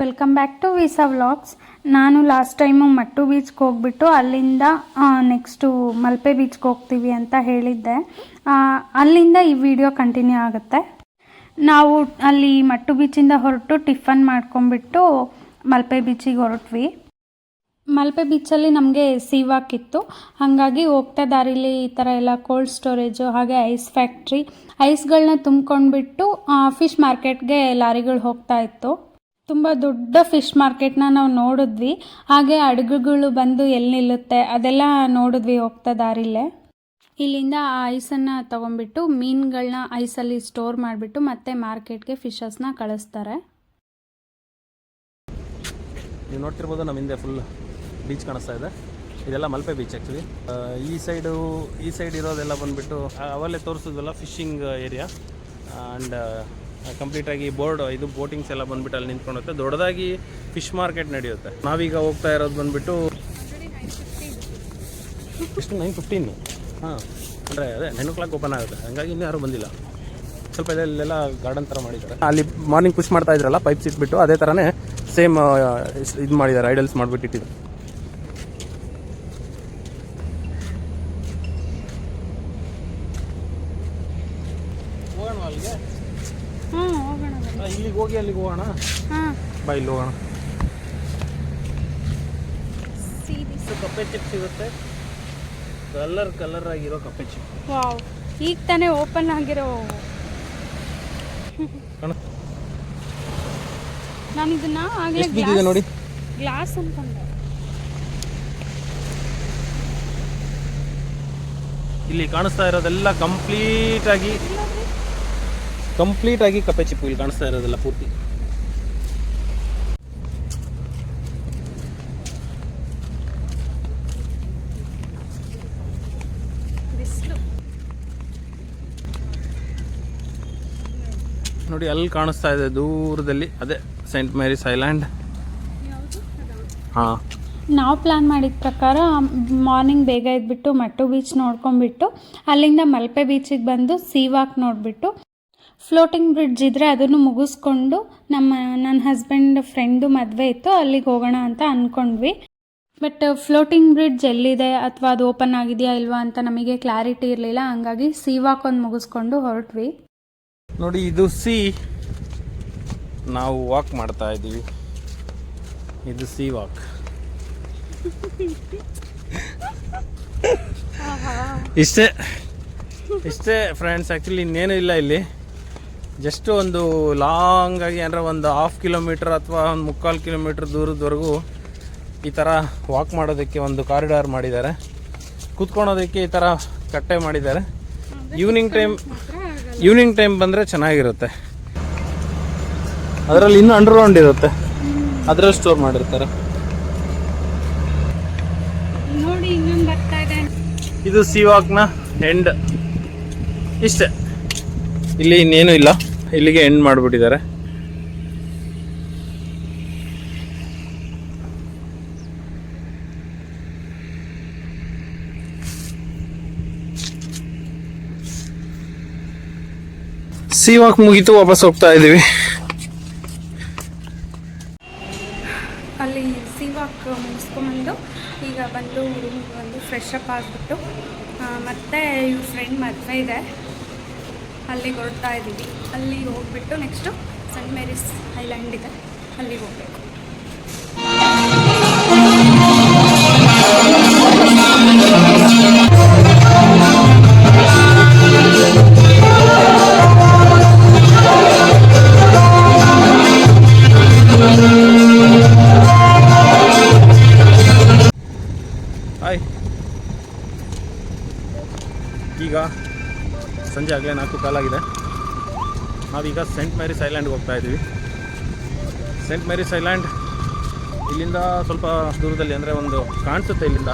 Welcome back to visa vlogs ನಾನು last time ಮಟ್ಟು ಬೀಚ್ಗೆ ಹೋಗ್ಬಿಟ್ಟು ಅಲ್ಲಿಂದ ನೆಕ್ಸ್ಟು ಮಲ್ಪೆ ಬೀಚ್ಗೆ ಹೋಗ್ತೀವಿ ಅಂತ ಹೇಳಿದ್ದೆ. ಅಲ್ಲಿಂದ ಈ ವಿಡಿಯೋ ಕಂಟಿನ್ಯೂ ಆಗುತ್ತೆ. ನಾವು ಅಲ್ಲಿ ಮಟ್ಟು ಬೀಚಿಂದ ಹೊರಟು ಟಿಫನ್ ಮಾಡ್ಕೊಂಬಿಟ್ಟು ಮಲ್ಪೆ ಬೀಚಿಗೆ ಹೊರಟ್ವಿ. ಮಲ್ಪೆ ಬೀಚಲ್ಲಿ ನಮಗೆ ಸೀವಾಕಿತ್ತು ಹಾಗಾಗಿ ಹೋಗ್ತಾ ದಾರಿಲಿ ಈ ಥರ ಎಲ್ಲ ಕೋಲ್ಡ್ ಸ್ಟೋರೇಜು ಹಾಗೆ ಐಸ್ ಫ್ಯಾಕ್ಟ್ರಿ ಐಸ್ಗಳನ್ನ ತುಂಬ್ಕೊಂಡ್ಬಿಟ್ಟು ಫಿಶ್ ಮಾರ್ಕೆಟ್ಗೆ ಲಾರಿಗಳು ಹೋಗ್ತಾ ಇತ್ತು. ತುಂಬ ದೊಡ್ಡ ಫಿಶ್ ಮಾರ್ಕೆಟ್ನ ನಾವು ನೋಡಿದ್ವಿ. ಹಾಗೆ ಹಡಗುಗಳು ಬಂದು ಎಲ್ಲಿ ನಿಲ್ಲುತ್ತೆ, ಅದೆಲ್ಲ ನೋಡಿದ್ವಿ ಹೋಗ್ತಾ ದಾರಿಲ್ಲೇ ಇಲ್ಲಿಂದ ಆ ಐಸನ್ನು ತೊಗೊಂಬಿಟ್ಟು ಮೀನುಗಳನ್ನ ಐಸಲ್ಲಿ ಸ್ಟೋರ್ ಮಾಡಿಬಿಟ್ಟು ಮತ್ತೆ ಮಾರ್ಕೆಟ್ಗೆ ಫಿಶಸ್ನ ಕಳಿಸ್ತಾರೆ. ನೀವು ನೋಡ್ತಿರ್ಬೋದು ನಮ್ಮ ಹಿಂದೆ ಫುಲ್ ಬೀಚ್ ಕಾಣಿಸ್ತಾ ಇದೆ. ಇದೆಲ್ಲ ಮಲ್ಪೆ ಬೀಚ್ ಆ್ಯಕ್ಚುಲಿ ಈ ಸೈಡು ಈ ಸೈಡ್ ಇರೋದೆಲ್ಲ ಬಂದುಬಿಟ್ಟು ಅವಲ್ಲೇ ತೋರಿಸಿದ್ವಲ್ಲ ಫಿಶಿಂಗ್ ಏರಿಯಾ ಆ್ಯಂಡ್ ಕಂಪ್ಲೀಟಾಗಿ ಬೋರ್ಡ್ ಇದು ಬೋಟಿಂಗ್ಸ್ ಎಲ್ಲ ಬಂದ್ಬಿಟ್ಟು ಅಲ್ಲಿ ನಿಂತ್ಕೊಂಡುತ್ತೆ ದೊಡ್ಡದಾಗಿ ಫಿಶ್ ಮಾರ್ಕೆಟ್ ನಡೆಯುತ್ತೆ. ನಾವೀಗ ಹೋಗ್ತಾ ಇರೋದು ಬಂದುಬಿಟ್ಟು ಎಷ್ಟು ನೈನ್ ಫಿಫ್ಟೀನ್ ಹಾಂ ಅಂದರೆ ಅದೇ ನೈನ್ ಓ ಕ್ಲಾಕ್ ಓಪನ್ ಆಗುತ್ತೆ. ಹಂಗಾಗಿ ಇನ್ನೂ ಯಾರೂ ಬಂದಿಲ್ಲ. ಸ್ವಲ್ಪ ಇದೆಲ್ಲ ಗಾರ್ಡನ್ ಥರ ಮಾಡಿದ್ದಾರೆ. ಅಲ್ಲಿ ಮಾರ್ನಿಂಗ್ ಪುಷ್ ಮಾಡ್ತಾ ಇದ್ರಲ್ಲ ಪೈಪ್ಸ್ ಇಟ್ಬಿಟ್ಟು ಅದೇ ಥರನೇ ಸೇಮ್ ಇದು ಮಾಡಿದ್ದಾರೆ ಐಡಲ್ಸ್ ಮಾಡಿಬಿಟ್ಟು ಇಟ್ಟಿದ್ದಾರೆ ಹೋಗೋಣ ಅಲ್ಲಿಗೆ ಹಾಂ ಹೋಗೋಣ ಇಲ್ಲಿಗೆ ಹೋಗಿ ಅಲ್ಲಿಗೆ ಹೋಗೋಣ? ಹಾಂ. ಬಾ ಇಲ್ಲಿ ಹೋಗೋಣ. ಕಪ್ಪೆ ಚಿಪ್ ಸಿಗುತ್ತೆ. ಕಲರ್ ಕಲರ್ ಆಗಿರೋ ಕಪ್ಪೆ ಚಿಪ್ ವಾವ್. ಈಗ ತಾನೇ ಓಪನ್ ಆಗಿರೋ ನಾನು ಇದನ್ನ ಆಗಲೇ ಎಷ್ಟು ಬಿದ್ದಿದೆ ನೋಡಿ? ಗ್ಲಾಸ್ ಅನ್ಕೊಂಡೆ. ಇಲ್ಲಿ ಕಾಣಿಸ್ತಾ ಇರೋದೆಲ್ಲ ಕಂಪ್ಲೀಟ್ ಆಗಿ ಕಂಪ್ಲೀಟ್ ಆಗಿ ಕಪ್ಪೆ ಚಿಪ್ಪು ಇಲ್ಲಿ ಕಾಣಿಸ್ತಾ ಇರೋದಿಲ್ಲ ಪೂರ್ತಿ. ನೋಡಿ ಅಲ್ಲಿ ಕಾಣಿಸ್ತಾ ಇದೆ ದೂರದಲ್ಲಿ. ಅದೇ ಸೈಂಟ್ ಮೇರಿಸ್ ಐಲ್ಯಾಂಡ್ ಹಾಂ. ನಾವು ಪ್ಲಾನ್ ಮಾಡಿದ ಪ್ರಕಾರ ಮಾರ್ನಿಂಗ್ ಬೇಗ ಇದ್ಬಿಟ್ಟು ಮಟ್ಟು ಬೀಚ್ ನೋಡ್ಕೊಂಡ್ಬಿಟ್ಟು ಅಲ್ಲಿಂದ ಮಲ್ಪೆ ಬೀಚಿಗೆ ಬಂದು ಸೀವಾಕ್ ನೋಡಿಬಿಟ್ಟು ಫ್ಲೋಟಿಂಗ್ ಬ್ರಿಡ್ಜ್ ಇದ್ದರೆ ಅದನ್ನು ಮುಗಿಸ್ಕೊಂಡು ನಮ್ಮ ನನ್ನ ಹಸ್ಬೆಂಡ್ ಫ್ರೆಂಡು ಮದುವೆ ಇತ್ತು ಅಲ್ಲಿಗೆ ಹೋಗೋಣ ಅಂತ ಅಂದ್ಕೊಂಡ್ವಿ ಬಟ್ ಫ್ಲೋಟಿಂಗ್ ಬ್ರಿಡ್ಜ್ ಎಲ್ಲಿದೆ ಅಥವಾ ಅದು ಓಪನ್ ಆಗಿದೆಯಾ ಇಲ್ವಾ ಅಂತ ನಮಗೆ ಕ್ಲಾರಿಟಿ ಇರಲಿಲ್ಲ ಹಂಗಾಗಿ ಸೀವಾಕ್ ಒಂದು ಮುಗಿಸ್ಕೊಂಡು ಹೊರಟ್ವಿ. ನೋಡಿ ಇದು ಸಿ ನಾವು ವಾಕ್ ಮಾಡ್ತಾ ಇದ್ದೀವಿ. ಇದು ಸಿ ವಾಕ್ ಇಷ್ಟೇ ಇಷ್ಟೇ ಫ್ರೆಂಡ್ಸ್ ಆ್ಯಕ್ಚುಲಿ ಇನ್ನೇನು ಇಲ್ಲ ಇಲ್ಲಿ. ಜಸ್ಟ್ ಒಂದು ಲಾಂಗ್ ಆಗಿ ಅಂದರೆ ಒಂದು ಹಾಫ್ ಕಿಲೋಮೀಟ್ರ್ ಅಥವಾ ಒಂದು ಮುಕ್ಕಾಲು ಕಿಲೋಮೀಟ್ರ್ ದೂರದವರೆಗೂ ಈ ಥರ ವಾಕ್ ಮಾಡೋದಕ್ಕೆ ಒಂದು ಕಾರಿಡಾರ್ ಮಾಡಿದ್ದಾರೆ. ಕೂತ್ಕೊಳೋದಕ್ಕೆ ಈ ಥರ ಕಟ್ಟೆ ಮಾಡಿದ್ದಾರೆ. ಈವ್ನಿಂಗ್ ಟೈಮ್ ಈವ್ನಿಂಗ್ ಟೈಮ್ ಬಂದರೆ ಚೆನ್ನಾಗಿರುತ್ತೆ. ಅದರಲ್ಲಿ ಇನ್ನೂ ಅಂಡರ್ಗ್ರೌಂಡ್ ಇರುತ್ತೆ. ಅದರಲ್ಲಿ ಸ್ಟೋರ್ ಮಾಡಿರ್ತಾರೆ. ಇದು. ಸಿವಾಕ್ನ ಎಂಡ್ ಇಷ್ಟೇ. ಇಲ್ಲಿ ಇನ್ನೇನು ಇಲ್ಲ. ಇಲ್ಲಿಗೆ ಎಂಡ್ ಮಾಡಿಬಿಟ್ಟಿದ್ದಾರೆ. ಸಿವಾಕ್ ಮುಗೀತು, ವಾಪಸ್ ಹೋಗ್ತಾ ಇದ್ದೀವಿ. ಅಲ್ಲಿ ಸಿವಾಕ್ ಮುಗಿಸ್ಕೊಂಬಂದು, ಈಗ ಬಂದು ರೂಮಿಗೆ ಬಂದು ಫ್ರೆಶ್ ಅಪ್ ಆಗಿಬಿಟ್ಟು ಮತ್ತೆ ಇವ್ರ ಫ್ರೆಂಡ್ ಮದುವೆ ಇದೆ. ಅಲ್ಲಿಗೆ ಹೊರಡ್ತಾ ಇದ್ದೀವಿ. ಅಲ್ಲಿಗೆ ಹೋಗ್ಬಿಟ್ಟು ನೆಕ್ಸ್ಟು ಸೆಂಟ್ ಮೇರಿಸ್ ಐಲ್ಯಾಂಡ್ ಇದೆ. ಅಲ್ಲಿಗೆ ಹೋಗ್ಬೇಕು. ಕಾಲಾಗಿದೆ ನಾವೀಗ ಸೆಂಟ್ ಮ್ಯಾರಿಸ್ ಐಲ್ಯಾಂಡ್ಗೆ ಹೋಗ್ತಾ ಇದ್ದೀವಿ ಸೆಂಟ್ ಮ್ಯಾರಿಸ್ ಐಲ್ಯಾಂಡ್ ಇಲ್ಲಿಂದ ಸ್ವಲ್ಪ ದೂರದಲ್ಲಿ ಅಂದರೆ ಒಂದು ಕಾಣಿಸುತ್ತೆ ಇಲ್ಲಿಂದ.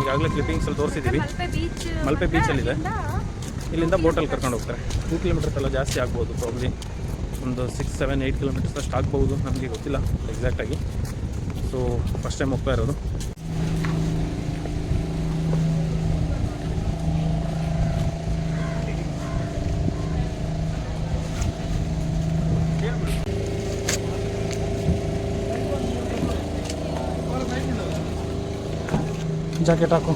ಈಗಾಗಲೇ ಕ್ಲಿಪ್ಪಿಂಗ್ಸಲ್ಲಿ ತೋರಿಸಿದ್ದೀವಿ ಬೀಚ್ ಮಲ್ಪೆ ಬೀಚಲ್ಲಿದೆ ಇಲ್ಲಿಂದ ಬೋಟಲ್ಲಿ ಕರ್ಕೊಂಡು ಹೋಗ್ತಾರೆ. ಟೂ ಕಿಲೋಮೀಟರ್ಸ್ ಎಲ್ಲ ಜಾಸ್ತಿ ಆಗ್ಬೋದು ಪ್ರಾಬ್ಲಿ ಒಂದು ಸಿಕ್ಸ್ ಸೆವೆನ್ ಏಯ್ಟ್ ಕಿಲೋಮೀಟರ್ಸ್ ಅಷ್ಟು ಆಗ್ಬೋದು. ನಮಗೆ ಗೊತ್ತಿಲ್ಲ ಎಕ್ಸಾಕ್ಟಾಗಿ ಸೊ ಫಸ್ಟ್ ಟೈಮ್ ಹೋಗ್ತಾ ಇರೋದು. ಜಾಕೆಟ್ ಹಾಕು.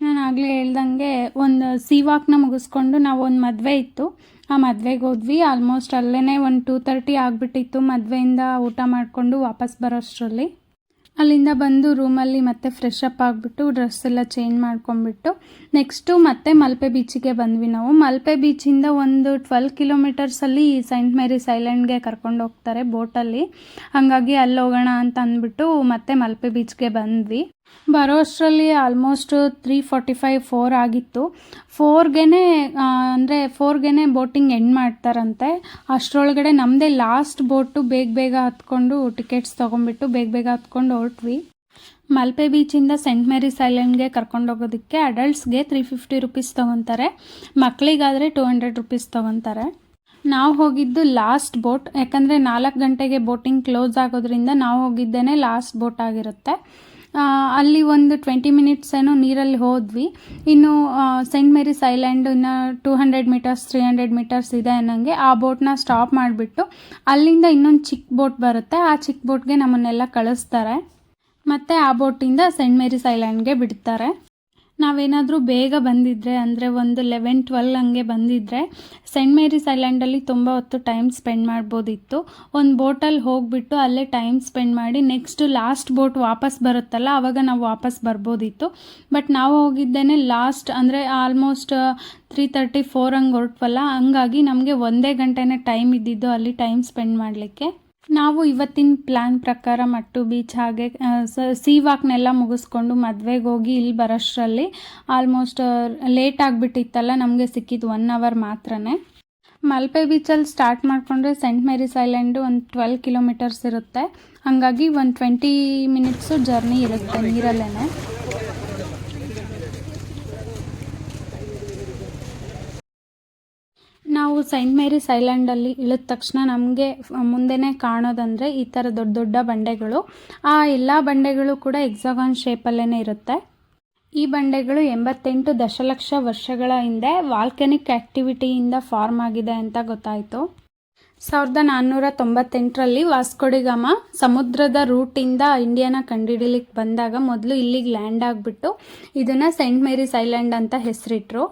ನಾನು ಆಗಲೇ ಹೇಳ್ದಂಗೆ ಒಂದು ಸಿ ವಾಕ್ನ ಮುಗಿಸ್ಕೊಂಡು ನಾವು ಒಂದು ಮದುವೆ ಇತ್ತು. ಆ ಮದುವೆಗೆ ಹೋದ್ವಿ ಆಲ್ಮೋಸ್ಟ್ ಅಲ್ಲೇ ಒಂದು ಟೂ ತರ್ಟಿ ಆಗಿಬಿಟ್ಟಿತ್ತು ಮದುವೆಯಿಂದ ಊಟ ಮಾಡಿಕೊಂಡು ವಾಪಸ್ ಬರೋಷ್ಟರಲ್ಲಿ. ಅಲ್ಲಿಂದ ಬಂದು ರೂಮಲ್ಲಿ ಮತ್ತೆ ಫ್ರೆಶ್ ಅಪ್ ಆಗಿಬಿಟ್ಟು ಡ್ರೆಸ್ ಎಲ್ಲ ಚೇಂಜ್ ಮಾಡ್ಕೊಂಡ್ಬಿಟ್ಟು ನೆಕ್ಸ್ಟು ಮತ್ತೆ ಮಲ್ಪೆ ಬೀಚಿಗೆ ಬಂದ್ವಿ ನಾವು. ಮಲ್ಪೆ ಬೀಚಿಂದ ಒಂದು ಟ್ವೆಲ್ ಕಿಲೋಮೀಟರ್ಸಲ್ಲಿ ಸೈಂಟ್ ಮೇರಿಸ್ ಐಲ್ಯಾಂಡ್ಗೆ ಕರ್ಕೊಂಡು ಹೋಗ್ತಾರೆ ಬೋಟಲ್ಲಿ ಹಾಗಾಗಿ ಅಲ್ಲಿ ಹೋಗೋಣ ಅಂತ ಅಂದ್ಬಿಟ್ಟು ಮತ್ತೆ ಮಲ್ಪೆ ಬೀಚ್ಗೆ ಬಂದ್ವಿ. ಬರೋ ಅಷ್ಟರಲ್ಲಿ almost three forty five four ಆಗಿತ್ತು ಫೋರ್ಗೆನೆ ಅಂದರೆ ಫೋರ್ಗೆನೆ ಬೋಟಿಂಗ್ ಎಂಡ್ ಮಾಡ್ತಾರಂತೆ. ಅಷ್ಟರೊಳಗಡೆ ನಮ್ಮದೇ ಲಾಸ್ಟ್ ಬೋಟು ಬೇಗ ಬೇಗ ಹತ್ಕೊಂಡು ಟಿಕೆಟ್ಸ್ ತೊಗೊಂಬಿಟ್ಟು ಬೇಗ ಬೇಗ ಹತ್ಕೊಂಡು ಹೊರಟ್ವಿ. ಮಲ್ಪೆ ಬೀಚಿಂದ ಸೆಂಟ್ ಮೇರಿಸ್ ಐಲ್ಯಾಂಡ್ಗೆ ಕರ್ಕೊಂಡು ಹೋಗೋದಕ್ಕೆ ಅಡಲ್ಟ್ಸ್ಗೆ ತ್ರೀ ಫಿಫ್ಟಿ ರುಪೀಸ್ ತೊಗೊತಾರೆ. ಮಕ್ಕಳಿಗಾದರೆ ಟೂ ಹಂಡ್ರೆಡ್ ರುಪೀಸ್ ತೊಗೊತಾರೆ. ನಾವು ಹೋಗಿದ್ದು ಲಾಸ್ಟ್ ಬೋಟ್ ಯಾಕಂದರೆ ನಾಲ್ಕು ಗಂಟೆಗೆ ಬೋಟಿಂಗ್ ಕ್ಲೋಸ್ ಆಗೋದ್ರಿಂದ ನಾವು ಹೋಗಿದ್ದೇನೆ ಲಾಸ್ಟ್ ಬೋಟ್ ಆಗಿರುತ್ತೆ. ಅಲ್ಲಿ ಒಂದು ಟ್ವೆಂಟಿ ಮಿನಿಟ್ಸ್ ಏನೋ ನೀರಲ್ಲಿ ಹೋದ್ವಿ. ಇನ್ನು ಸೆಂಟ್ ಮೇರಿಸ್ ಐಲ್ಯಾಂಡ್ ಇನ್ನು two hundred meters three hundred meters ಇದೆ ಅನ್ನಂಗೆ ಆ ಬೋಟ್ನ ಸ್ಟಾಪ್ ಮಾಡಿಬಿಟ್ಟು ಅಲ್ಲಿಂದ ಇನ್ನೊಂದು ಚಿಕ್ಕ ಬೋಟ್ ಬರುತ್ತೆ. ಆ ಚಿಕ್ಕ ಬೋಟ್ಗೆ ನಮ್ಮನ್ನೆಲ್ಲ ಕಳಿಸ್ತಾರೆ. ಮತ್ತು ಆ ಬೋಟಿಂದ ಸೆಂಟ್ ಮೇರಿಸ್ ಐಲ್ಯಾಂಡ್ಗೆ ಬಿಡ್ತಾರೆ. ನಾವೇನಾದರೂ ಬೇಗ ಬಂದಿದ್ದರೆ ಅಂದರೆ ಒಂದು ಲೆವೆನ್ ಟ್ವೆಲ್ ಹಂಗೆ ಬಂದಿದ್ದರೆ ಸೆಂಟ್ ಮೇರೀಸ್ ಐಲ್ಯಾಂಡಲ್ಲಿ ತುಂಬ ಹೊತ್ತು ಟೈಮ್ ಸ್ಪೆಂಡ್ ಮಾಡ್ಬೋದಿತ್ತು. ಒಂದು ಬೋಟಲ್ಲಿ ಹೋಗಿಬಿಟ್ಟು ಅಲ್ಲೇ ಟೈಮ್ ಸ್ಪೆಂಡ್ ಮಾಡಿ ನೆಕ್ಸ್ಟ್ ಲಾಸ್ಟ್ ಬೋಟ್ ವಾಪಸ್ ಬರುತ್ತಲ್ಲ ಆವಾಗ ನಾವು ವಾಪಸ್ ಬರ್ಬೋದಿತ್ತು. ಬಟ್ ನಾವು ಹೋಗಿದ್ದೇನೆ ಲಾಸ್ಟ್ ಅಂದರೆ ಆಲ್ಮೋಸ್ಟ್ ತ್ರೀ ತರ್ಟಿ ಫೋರ್ ಹಂಗೆ ಹೊರಟ್ವಲ್ಲ, ಹಂಗಾಗಿ ನಮಗೆ ಒಂದೇ ಗಂಟೆನೇ ಟೈಮ್ ಇದ್ದಿದ್ದು ಅಲ್ಲಿ ಟೈಮ್ ಸ್ಪೆಂಡ್ ಮಾಡಲಿಕ್ಕೆ. ನಾವು ಇವತ್ತಿನ ಪ್ಲ್ಯಾನ್ ಪ್ರಕಾರ ಮಟ್ಟು ಬೀಚ್ ಹಾಗೆ ಸಿ ವಾಕ್ನೆಲ್ಲ ಮುಗಿಸ್ಕೊಂಡು ಮದುವೆಗೆ ಹೋಗಿ ಇಲ್ಲಿ ಬರೋಷ್ಟರಲ್ಲಿ ಆಲ್ಮೋಸ್ಟ್ ಲೇಟ್ ಆಗಿಬಿಟ್ಟಿತ್ತಲ್ಲ, ನಮಗೆ ಸಿಕ್ಕಿದ್ದು ಒನ್ ಅವರ್ ಮಾತ್ರನೇ. ಮಲ್ಪೆ ಬೀಚಲ್ಲಿ ಸ್ಟಾರ್ಟ್ ಮಾಡಿಕೊಂಡ್ರೆ ಸೆಂಟ್ ಮೇರಿಸ್ ಐಲ್ಯಾಂಡು ಒಂದು ಟ್ವೆಲ್ ಕಿಲೋಮೀಟರ್ಸ್ ಇರುತ್ತೆ. ಹಾಗಾಗಿ ಒಂದು ಟ್ವೆಂಟಿ ಮಿನಿಟ್ಸು ಜರ್ನಿ ಇರುತ್ತೆ ನೀರಲ್ಲೇ ನಾವು ಸೈಂಟ್ ಮೇರಿಸ್ ಐಲ್ಯಾಂಡಲ್ಲಿ ಇಳಿದ ತಕ್ಷಣ ನಮಗೆ ಮುಂದೆನೇ ಕಾಣೋದಂದರೆ ಈ ಥರ ದೊಡ್ಡ ದೊಡ್ಡ ಬಂಡೆಗಳು. ಆ ಎಲ್ಲ ಬಂಡೆಗಳು ಕೂಡ ಎಕ್ಸಾಗಾನ್ ಶೇಪಲ್ಲೇ ಇರುತ್ತೆ. ಈ ಬಂಡೆಗಳು ಎಂಬತ್ತೆಂಟು ದಶಲಕ್ಷ ವರ್ಷಗಳ ಹಿಂದೆ ವಾಲ್ಕನಿಕ್ ಆ್ಯಕ್ಟಿವಿಟಿಯಿಂದ ಫಾರ್ಮ್ ಆಗಿದೆ ಅಂತ ಗೊತ್ತಾಯಿತು. ಸಾವಿರದ ನಾನ್ನೂರ ತೊಂಬತ್ತೆಂಟರಲ್ಲಿ ವಾಸ್ಕೋಡಿಗಾಮ ಸಮುದ್ರದ ರೂಟಿಂದ ಇಂಡಿಯಾನ ಕಂಡುಹಿಡಿಲಿಕ್ಕೆ ಬಂದಾಗ ಮೊದಲು ಇಲ್ಲಿಗೆ ಲ್ಯಾಂಡ್ ಆಗಿಬಿಟ್ಟು ಇದನ್ನು ಸೈಂಟ್ ಮೇರಿಸ್ ಐಲ್ಯಾಂಡ್ ಅಂತ ಹೆಸರಿಟ್ರು.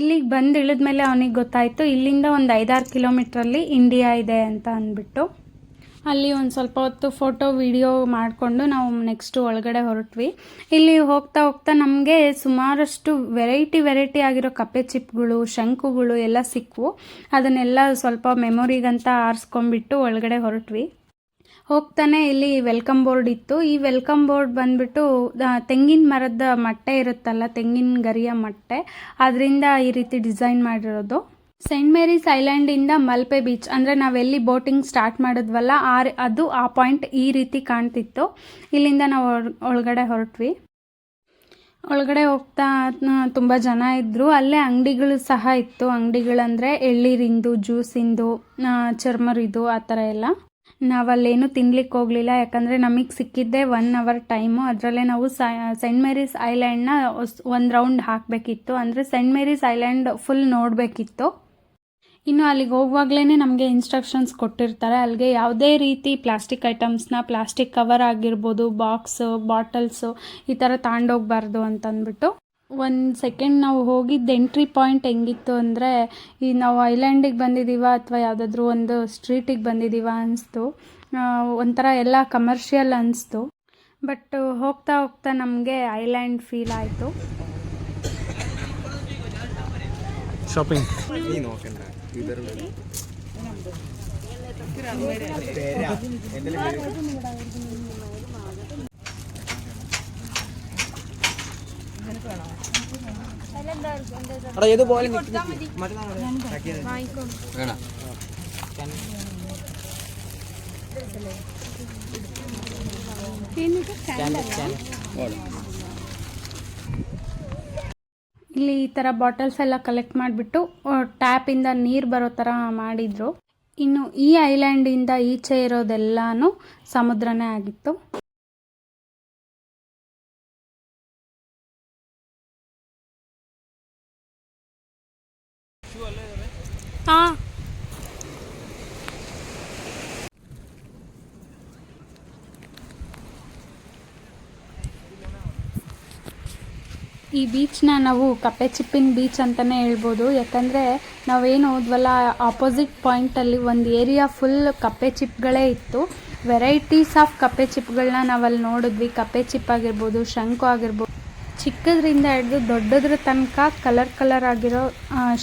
ಇಲ್ಲಿಗೆ ಬಂದು ಇಳಿದ್ಮೇಲೆ ಅವನಿಗೆ ಗೊತ್ತಾಯಿತು, ಇಲ್ಲಿಂದ ಒಂದು ಐದಾರು ಕಿಲೋಮೀಟ್ರಲ್ಲಿ ಇಂಡಿಯಾ ಇದೆ ಅಂತ ಅಂದ್ಬಿಟ್ಟು. ಅಲ್ಲಿ ಒಂದು ಸ್ವಲ್ಪ ಹೊತ್ತು ಫೋಟೋ, ವಿಡಿಯೋ ಮಾಡಿಕೊಂಡು ನಾವು ನೆಕ್ಸ್ಟು ಒಳಗಡೆ ಹೊರಟ್ವಿ. ಇಲ್ಲಿ ಹೋಗ್ತಾ ಹೋಗ್ತಾ ನಮಗೆ ಸುಮಾರಷ್ಟು ವೆರೈಟಿ ವೆರೈಟಿ ಆಗಿರೋ ಕಪ್ಪೆ ಚಿಪ್ಗಳು, ಶಂಕುಗಳು ಎಲ್ಲ ಸಿಕ್ವು. ಅದನ್ನೆಲ್ಲ ಸ್ವಲ್ಪ ಮೆಮೊರಿಗಂತ ಆರಿಸ್ಕೊಂಡ್ಬಿಟ್ಟು ಒಳಗಡೆ ಹೊರಟ್ವಿ. ಹೋಗ್ತಾನೆ ಇಲ್ಲಿ ವೆಲ್ಕಮ್ ಬೋರ್ಡ್ ಇತ್ತು. ಈ ವೆಲ್ಕಮ್ ಬೋರ್ಡ್ ಬಂದ್ಬಿಟ್ಟು ತೆಂಗಿನ ಮರದ ಮಟ್ಟೆ ಇರುತ್ತಲ್ಲ, ತೆಂಗಿನ ಗರಿಯ ಮಟ್ಟೆ, ಅದರಿಂದ ಈ ರೀತಿ ಡಿಸೈನ್ ಮಾಡಿರೋದು. ಸೆಂಟ್ ಮೇರಿಸ್ ಐಲ್ಯಾಂಡಿಂದ ಮಲ್ಪೆ ಬೀಚ್, ಅಂದರೆ ನಾವೆಲ್ಲಿ ಬೋಟಿಂಗ್ ಸ್ಟಾರ್ಟ್ ಮಾಡಿದ್ವಲ್ಲ ಆ ಅದು ಆ ಪಾಯಿಂಟ್ ಈ ರೀತಿ ಕಾಣ್ತಿತ್ತು. ಇಲ್ಲಿಂದ ನಾವು ಒಳ- ಒಳಗಡೆ ಹೊರಟ್ವಿ. ಒಳಗಡೆ ಹೋಗ್ತಾ ತುಂಬ ಜನ ಇದ್ದರು ಅಲ್ಲೇ ಅಂಗಡಿಗಳು ಸಹ ಇತ್ತು. ಅಂಗಡಿಗಳಂದರೆ ಎಳ್ಳೀರಿಂದು ಜ್ಯೂಸಿಂದು ಚರ್ಮರಿದು, ಆ ಥರ ಎಲ್ಲ. ನಾವಲ್ಲೇನು ತಿನ್ಲಿಕ್ಕೆ ಹೋಗಲಿಲ್ಲ. ಯಾಕಂದರೆ ನಮಗೆ ಸಿಕ್ಕಿದ್ದೇ ಒನ್ ಅವರ್ ಟೈಮು ಅದರಲ್ಲೇ ನಾವು ಸೆಂಟ್ ಮೇರೀಸ್ ಐಲ್ಯಾಂಡ್ನ ಒಂದು ರೌಂಡ್ ಹಾಕಬೇಕಿತ್ತು. ಅಂದರೆ ಸೆಂಟ್ ಮೇರೀಸ್ ಐಲ್ಯಾಂಡ್ ಫುಲ್ ನೋಡಬೇಕಿತ್ತು. ಇನ್ನು ಅಲ್ಲಿಗೆ ಹೋಗುವಾಗಲೇ ನಮಗೆ ಇನ್ಸ್ಟ್ರಕ್ಷನ್ಸ್ ಕೊಟ್ಟಿರ್ತಾರೆ. ಅಲ್ಲಿಗೆ ಯಾವುದೇ ರೀತಿ ಪ್ಲಾಸ್ಟಿಕ್ ಐಟಮ್ಸ್ನ ಪ್ಲಾಸ್ಟಿಕ್ ಕವರ್ ಆಗಿರ್ಬೋದು ಬಾಕ್ಸು ಬಾಟಲ್ಸು ಈ ಥರ ತಗೊಂಡೋಗ್ಬಾರ್ದು ಅಂತಂದ್ಬಿಟ್ಟು. ಒಂದು ಸೆಕೆಂಡ್ ನಾವು ಹೋಗಿದ್ದ ಎಂಟ್ರಿ ಪಾಯಿಂಟ್ ಹೆಂಗಿತ್ತು ಅಂದರೆ ಈ ನಾವು ಐಲ್ಯಾಂಡಿಗೆ ಬಂದಿದ್ದೀವ ಅಥವಾ ಯಾವುದಾದ್ರೂ ಒಂದು ಸ್ಟ್ರೀಟಿಗೆ ಬಂದಿದ್ದೀವ ಅನ್ನಿಸ್ತು ಒಂಥರ ಎಲ್ಲ ಕಮರ್ಷಿಯಲ್ ಅನ್ನಿಸ್ತು ಬಟ್ ಹೋಗ್ತಾ ಹೋಗ್ತಾ ನಮಗೆ ಐಲ್ಯಾಂಡ್ ಫೀಲ್ ಆಯಿತು. ಶಾಪಿಂಗ್ എടാ ഏത് പോലെ വേണം ಇಲ್ಲಿ ಈ ಥರ ಬಾಟಲ್ಸ್ ಎಲ್ಲ ಕಲೆಕ್ಟ್ ಮಾಡಿಬಿಟ್ಟು ಟ್ಯಾಪಿಂದ ನೀರು ಬರೋ ಥರ ಮಾಡಿದರು ಇನ್ನು ಈ ಐಲ್ಯಾಂಡಿಂದ ಈಚೆ ಇರೋದೆಲ್ಲನೂ ಸಮುದ್ರನೇ ಆಗಿತ್ತು ಹಾಂ. ಈ ಬೀಚ್ನ ನಾವು ಕಪ್ಪೆ ಚಿಪ್ಪಿನ ಬೀಚ್ ಅಂತಲೇ ಹೇಳ್ಬೋದು. ಯಾಕಂದರೆ ನಾವೇನು ಹೋದ್ವಲ್ಲ ಆಪೋಸಿಟ್ ಪಾಯಿಂಟಲ್ಲಿ ಒಂದು ಏರಿಯಾ ಫುಲ್ ಕಪ್ಪೆ ಚಿಪ್ಗಳೇ ಇತ್ತು. ವೆರೈಟೀಸ್ ಆಫ್ ಕಪ್ಪೆ ಚಿಪ್ಗಳನ್ನ ನಾವಲ್ಲಿ ನೋಡಿದ್ವಿ. ಕಪ್ಪೆ ಚಿಪ್ ಆಗಿರ್ಬೋದು, ಶಂಕು ಆಗಿರ್ಬೋದು. ಚಿಕ್ಕದ್ರಿಂದ ಹಿಡಿದು ದೊಡ್ಡದ್ರ ತನಕ ಕಲರ್ ಕಲರ್ ಆಗಿರೋ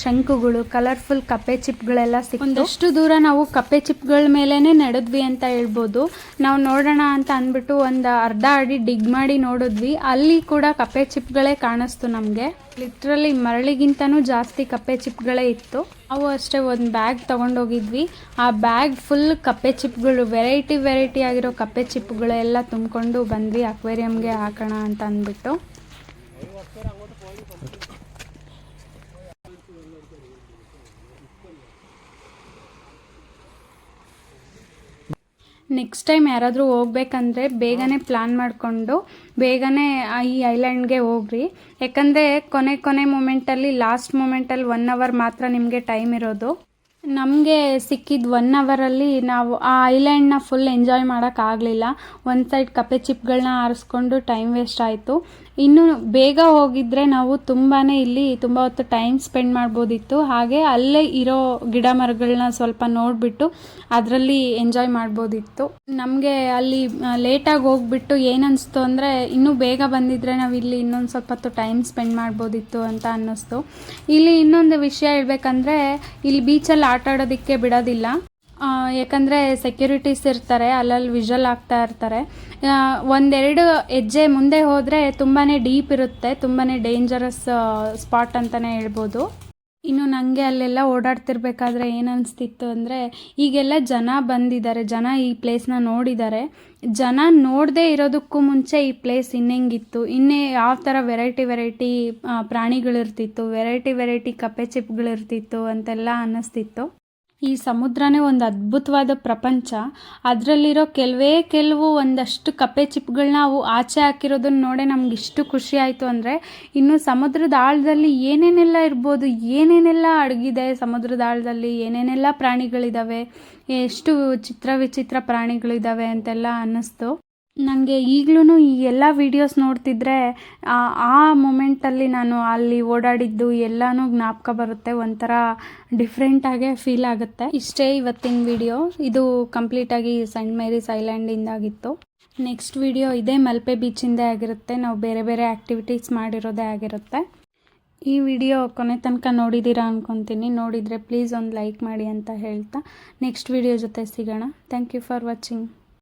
ಶಂಕುಗಳು ಕಲರ್ಫುಲ್ ಕಪ್ಪೆ ಚಿಪ್ಗಳೆಲ್ಲ ಸಿಕ್ ಒಂದಷ್ಟು ದೂರ ನಾವು ಕಪ್ಪೆ ಚಿಪ್ಗಳ ಮೇಲೇನೆ ನಡೆದ್ವಿ ಅಂತ ಹೇಳ್ಬೋದು. ನಾವು ನೋಡೋಣ ಅಂತ ಅಂದ್ಬಿಟ್ಟು ಒಂದು ಅರ್ಧ ಅಡಿ ಡಿಗ್ ಮಾಡಿ ನೋಡಿದ್ವಿ. ಅಲ್ಲಿ ಕೂಡ ಕಪ್ಪೆ ಚಿಪ್ಗಳೇ ಕಾಣಿಸ್ತು ನಮಗೆ. ಲಿಟ್ರಲಿ ಮರಳಿಗಿಂತನೂ ಜಾಸ್ತಿ ಕಪ್ಪೆ ಚಿಪ್ಗಳೇ ಇತ್ತು. ನಾವು ಅಷ್ಟೇ ಒಂದು ಬ್ಯಾಗ್ ತೊಗೊಂಡೋಗಿದ್ವಿ. ಆ ಬ್ಯಾಗ್ ಫುಲ್ ಕಪ್ಪೆ ಚಿಪ್ಗಳು ವೆರೈಟಿ ವೆರೈಟಿ ಆಗಿರೋ ಕಪ್ಪೆ ಚಿಪ್ಗಳೆಲ್ಲ ತುಂಬಿಕೊಂಡು ಬಂದ್ವಿ ಅಕ್ವೇರಿಯಂಗೆ ಹಾಕೋಣ ಅಂತ ಅಂದ್ಬಿಟ್ಟು. ನೆಕ್ಸ್ಟ್ ಟೈಮ್ ಯಾರಾದರೂ ಹೋಗ್ಬೇಕಂದ್ರೆ ಬೇಗನೆ ಪ್ಲ್ಯಾನ್ ಮಾಡಿಕೊಂಡು ಬೇಗನೆ ಈ ಐಲ್ಯಾಂಡ್ಗೆ ಹೋಗ್ರಿ. ಯಾಕಂದರೆ ಕೊನೆ ಕೊನೆ ಮೂಮೆಂಟಲ್ಲಿ ಲಾಸ್ಟ್ ಮೂಮೆಂಟಲ್ಲಿ ಒನ್ ಅವರ್ ಮಾತ್ರ ನಿಮಗೆ ಟೈಮ್ ಇರೋದು. ನಮಗೆ ಸಿಕ್ಕಿದ ಒನ್ ಅವರಲ್ಲಿ ನಾವು ಆ ಐಲ್ಯಾಂಡ್ನ ಫುಲ್ ಎಂಜಾಯ್ ಮಾಡೋಕ್ಕಾಗಲಿಲ್ಲ ಒಂದು ಸೈಡ್ ಕಪ್ಪೆ ಚಿಪ್ಗಳನ್ನ ಆರಿಸ್ಕೊಂಡು ಟೈಮ್ ವೇಸ್ಟ್ ಆಯಿತು. ಇನ್ನು ಬೇಗ ಹೋಗಿದ್ರೆ ನಾವು ತುಂಬಾ ಇಲ್ಲಿ ತುಂಬ ಹೊತ್ತು ಟೈಮ್ ಸ್ಪೆಂಡ್ ಮಾಡ್ಬೋದಿತ್ತು. ಹಾಗೆ ಅಲ್ಲೇ ಇರೋ ಗಿಡ ಮರಗಳನ್ನ ಸ್ವಲ್ಪ ನೋಡಿಬಿಟ್ಟು ಅದರಲ್ಲಿ ಎಂಜಾಯ್ ಮಾಡ್ಬೋದಿತ್ತು. ನಮಗೆ ಅಲ್ಲಿ ಲೇಟಾಗಿ ಹೋಗ್ಬಿಟ್ಟು ಏನನ್ನಿಸ್ತು ಅಂದರೆ ಇನ್ನೂ ಬೇಗ ಬಂದಿದ್ರೆ ನಾವು ಇಲ್ಲಿ ಇನ್ನೊಂದು ಸ್ವಲ್ಪ ಹೊತ್ತು ಟೈಮ್ ಸ್ಪೆಂಡ್ ಮಾಡ್ಬೋದಿತ್ತು ಅಂತ ಅನ್ನಿಸ್ತು. ಇಲ್ಲಿ ಇನ್ನೊಂದು ವಿಷಯ ಹೇಳ್ಬೇಕಂದ್ರೆ ಇಲ್ಲಿ ಬೀಚಲ್ಲಿ ಆಟ ಆಡೋದಕ್ಕೆ ಬಿಡೋದಿಲ್ಲ. ಯಾಕಂದರೆ ಸೆಕ್ಯೂರಿಟೀಸ್ ಇರ್ತಾರೆ, ಅಲ್ಲಲ್ಲಿ ವಿಷಲ್ ಆಗ್ತಾ ಇರ್ತಾರೆ. ಒಂದೆರಡು ಹೆಜ್ಜೆ ಮುಂದೆ ಹೋದರೆ ತುಂಬಾ ಡೀಪ್ ಇರುತ್ತೆ ತುಂಬಾ ಡೇಂಜರಸ್ ಸ್ಪಾಟ್ ಅಂತಲೇ ಹೇಳ್ಬೋದು. ಇನ್ನು ನನಗೆ ಅಲ್ಲೆಲ್ಲ ಓಡಾಡ್ತಿರ್ಬೇಕಾದ್ರೆ ಏನು ಅಂದರೆ, ಈಗೆಲ್ಲ ಜನ ಬಂದಿದ್ದಾರೆ, ಜನ ಈ ಪ್ಲೇಸ್ನ ನೋಡಿದ್ದಾರೆ. ಜನ ನೋಡದೇ ಇರೋದಕ್ಕೂ ಮುಂಚೆ ಈ ಪ್ಲೇಸ್ ಇನ್ನೆಂಗಿತ್ತು? ಇನ್ನೇ ಯಾವ ಥರ ವೆರೈಟಿ ವೆರೈಟಿ ಪ್ರಾಣಿಗಳಿರ್ತಿತ್ತು ವೆರೈಟಿ ವೆರೈಟಿ ಕಪ್ಪೆ ಚಿಪ್ಗಳಿರ್ತಿತ್ತು ಅಂತೆಲ್ಲ ಅನ್ನಿಸ್ತಿತ್ತು. ಈ ಸಮುದ್ರನೇ ಒಂದು ಅದ್ಭುತವಾದ ಪ್ರಪಂಚ. ಅದರಲ್ಲಿರೋ ಕೆಲವೇ ಕೆಲವು ಒಂದಷ್ಟು ಕಪ್ಪೆ ಚಿಪ್ಗಳನ್ನ ಅವು ಆಚೆ ಹಾಕಿರೋದನ್ನ ನೋಡೇ ನಮ್ಗೆ ಇಷ್ಟು ಖುಷಿ ಆಯಿತು ಅಂದರೆ ಇನ್ನು ಸಮುದ್ರದ ಆಳದಲ್ಲಿ ಏನೇನೆಲ್ಲ ಇರ್ಬೋದು, ಏನೇನೆಲ್ಲ ಅಡಗಿದೆ ಸಮುದ್ರದ ಆಳದಲ್ಲಿ, ಏನೇನೆಲ್ಲ ಪ್ರಾಣಿಗಳಿದ್ದಾವೆ ಎಷ್ಟು ಚಿತ್ರ ವಿಚಿತ್ರ ಪ್ರಾಣಿಗಳಿದ್ದಾವೆ ಅಂತೆಲ್ಲ ಅನ್ನಿಸ್ತು. ನನಗೆ ಈಗಲೂ ಈ ಎಲ್ಲ ವೀಡಿಯೋಸ್ ನೋಡ್ತಿದ್ರೆ, ಆ ಮೊಮೆಂಟಲ್ಲಿ ನಾನು ಅಲ್ಲಿ ಓಡಾಡಿದ್ದು ಎಲ್ಲನೂ ಜ್ಞಾಪಕ ಬರುತ್ತೆ, ಒಂಥರ ಡಿಫ್ರೆಂಟಾಗೇ ಫೀಲ್ ಆಗುತ್ತೆ. ಇಷ್ಟೇ ಇವತ್ತಿನ ವಿಡಿಯೋ ಇದು ಕಂಪ್ಲೀಟಾಗಿ ಸೈಂಟ್ ಮೇರೀಸ್ ಐಲ್ಯಾಂಡಿಂದಾಗಿತ್ತು ನೆಕ್ಸ್ಟ್ ವಿಡಿಯೋ ಇದೇ ಮಲ್ಪೆ ಬೀಚಿಂದೇ ಆಗಿರುತ್ತೆ. ನಾವು ಬೇರೆ ಬೇರೆ ಆ್ಯಕ್ಟಿವಿಟೀಸ್ ಮಾಡಿರೋದೇ ಆಗಿರುತ್ತೆ. ಈ ವಿಡಿಯೋ ಕೊನೆ ತನಕ ನೋಡಿದ್ದೀರಾ ಅಂದ್ಕೊತೀನಿ ನೋಡಿದರೆ ಪ್ಲೀಸ್ ಒಂದು ಲೈಕ್ ಮಾಡಿ ಅಂತ ಹೇಳ್ತಾ. ನೆಕ್ಸ್ಟ್ ವಿಡಿಯೋ ಜೊತೆ ಸಿಗೋಣ. Thank you for watching